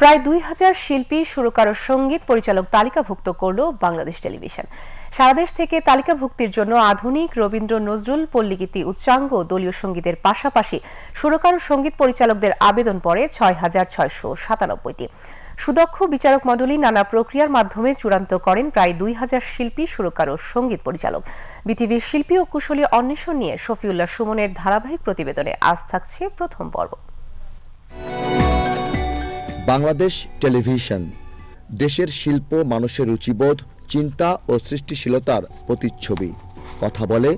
প্রায় দুই হাজার শিল্পী সুরকার ও সংগীত পরিচালক তালিকাভুক্ত করল বাংলাদেশ টেলিভিশন। সারা দেশ থেকে তালিকাভুক্তির জন্য আধুনিক রবীন্দ্র নজরুল পল্লীগীতি উচ্চাঙ্গ দলীয় সঙ্গীতের পাশাপাশি সুরকার ও সংগীত পরিচালকদের আবেদন পড়ে ছয় হাজার ছয়শো সাতানব্বইটি। সুদক্ষ বিচারক মণ্ডলী নানা প্রক্রিয়ার মাধ্যমে চূড়ান্ত করেন প্রায় দুই হাজার শিল্পী, সুরকার ও সংগীত পরিচালক। বিটিভির শিল্পী ও কুশলী অন্বেষণ নিয়ে শফিউল্লাহ সুমনের ধারাবাহিক প্রতিবেদনে আজ থাকছে প্রথম পর্ব। বাংলাদেশ টেলিভিশন, দেশের শিল্প, মানুষের রুচিবোধ, চিন্তা ও সৃষ্টিশীলতার প্রতিচ্ছবি। কথা বলে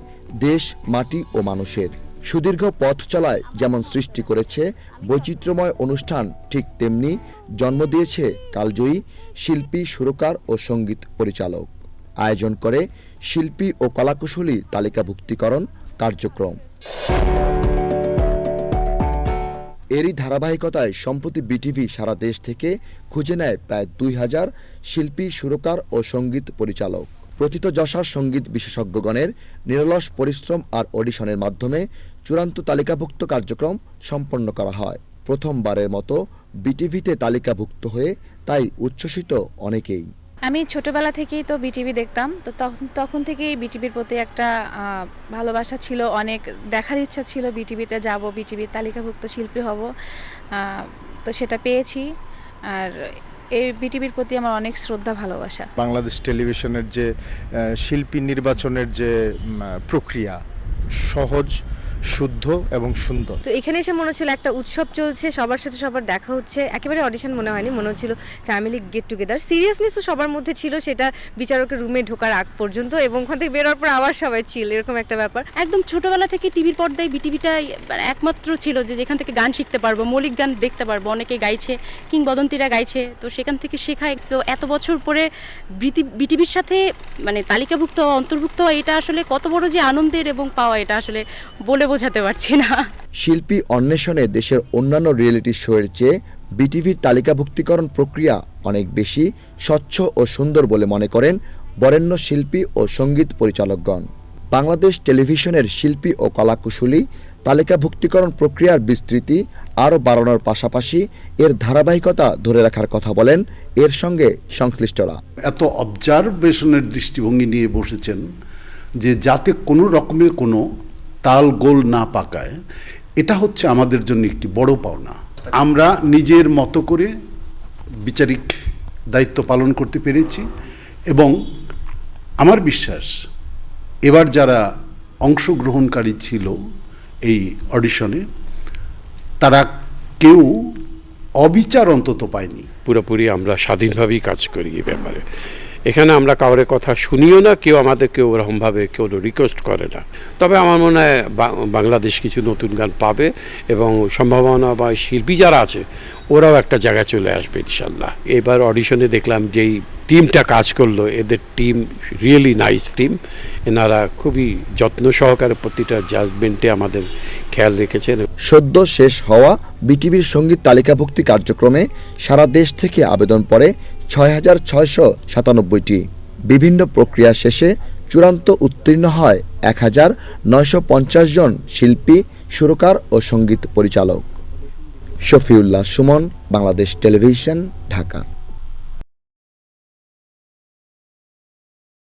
দেশ, মাটি ও মানুষের। সুদীর্ঘ পথ চলায় যেমন সৃষ্টি করেছে বৈচিত্র্যময় অনুষ্ঠান ঠিক তেমনি জন্ম দিয়েছে কালজয়ী শিল্পী, সুরকার ও সংগীত পরিচালক। আয়োজন করে শিল্পী ও কলাকুশলী তালিকাভুক্তিকরণ কার্যক্রম। এরই ধারাবাহিকতায় সম্প্রতি বিটিভি সারা দেশ থেকে খুঁজে নেয় প্রায় দুই হাজার শিল্পী, সুরকার ও সংগীত পরিচালক। প্রথিত যশার সংগীত বিশেষজ্ঞগণের নিরলস পরিশ্রম আর অডিশনের মাধ্যমে চূড়ান্ত তালিকাভুক্ত কার্যক্রম সম্পন্ন করা হয়। প্রথমবারের মতো বিটিভিতে তালিকাভুক্ত হয়ে তাই উচ্ছ্বসিত অনেকেই। আমি ছোটবেলা থেকেই তো বিটিভি দেখতাম, তো তখন তখন থেকেই বিটিভির প্রতি একটা ভালোবাসা ছিল, অনেক দেখার ইচ্ছা ছিল বিটিভিতে যাব বিটিভির তালিকাভুক্ত শিল্পী হব তো সেটা পেয়েছি, আর এই বিটিভির প্রতি আমার অনেক শ্রদ্ধা, ভালোবাসা। বাংলাদেশ টেলিভিশনের যে শিল্পী নির্বাচনের যে প্রক্রিয়া, সহজ শুদ্ধ এবং সুন্দর। তো এখানে এসে মনে হচ্ছিল একটা উৎসব চলছে সবার সাথে সবার দেখা হচ্ছে। একেবারে অডিশন মনে হয়নি মনে হচ্ছিল ফ্যামিলি গেট টুগেদার সিরিয়াসনেস তো সবার মধ্যে ছিল সেটা বিচারকের রুমে ঢোকার আগ পর্যন্ত এবং ওখান থেকে বেরোর পর আবার সবাই ছিল এরকম একটা ব্যাপার। একদম ছোটবেলা থেকে টিভির পর্দায় বিটিভিটা একমাত্র ছিল যে যেখান থেকে গান শিখতে পারব মৌলিক গান দেখতে পারব। অনেকে গাইছে কিংবদন্তিরা গাইছে। তো সেখান থেকে শেখায় তো এত বছর পরে বিটিভির সাথে মানে তালিকাভুক্ত অন্তর্ভুক্ত হওয়া এটা আসলে কত বড় যে আনন্দের এবং পাওয়া এটা আসলে বলে বোঝাতে পারছি না। শিল্পী অন্বেষণে দেশের অন্যান্য রিয়েলিটি শোয়ের চেয়ে বিটিভির তালিকাভুক্তিকরণ প্রক্রিয়া অনেক বেশি স্বচ্ছ ও সুন্দর বলে মনে করেন বরেণ্য শিল্পী ও সংগীত পরিচালকগণ। বাংলাদেশ টেলিভিশনের শিল্পী ও কলাকুশলী তালিকাভুক্তিকরণ প্রক্রিয়ার বিস্তৃতি আরও বাড়ানোর পাশাপাশি এর ধারাবাহিকতা ধরে রাখার কথা বলেন এর সঙ্গে সংশ্লিষ্টরা। এত অবজারভেশনের দৃষ্টিভঙ্গি নিয়ে বসেছেন যে যাতে কোনো রকমের কোনো তাল গোল না পাকায়, এটা হচ্ছে আমাদের জন্য একটি বড় পাওনা। আমরা নিজের মতো করে বিচারিক দায়িত্ব পালন করতে পেরেছি এবং আমার বিশ্বাস এবার যারা অংশগ্রহণকারী ছিল এই অডিশনে, তারা কেউ অবিচার অন্তত পায়নি। পুরোপুরি আমরা স্বাধীনভাবেই কাজ করি এই ব্যাপারে। এখানে আমরা কাউরের কথা শুনিও না, কেউ আমাদের কেউ ওরকমভাবে কেউ রিকোয়েস্ট করে না। তবে আমার মনে হয় বাংলাদেশ কিছু নতুন গান পাবে এবং সম্ভাবনা বা শিল্পী যারা আছে, ওরাও একটা জায়গায় চলে আসবে ইনশাল্লাহ এবার অডিশনে দেখলাম যেই টিমটা কাজ করল, এদের টিম রিয়েলি নাইস টিম এনারা খুবই যত্ন সহকারে প্রতিটা জাজমেন্টে আমাদের খেয়াল রেখেছেন। সদ্য শেষ হওয়া বিটিভির সংগীত তালিকাভুক্তি কার্যক্রমে সারা দেশ থেকে আবেদন পড়ে ছয় হাজার ছয়শো সাতানব্বইটি। বিভিন্ন প্রক্রিয়া শেষে চূড়ান্ত উত্তীর্ণ হয় এক হাজার নয়শো পঞ্চাশ জন শিল্পী, সুরকার ও সংগীত পরিচালক। শফিউল্লাহ সুমন, বাংলাদেশ টেলিভিশন, ঢাকা।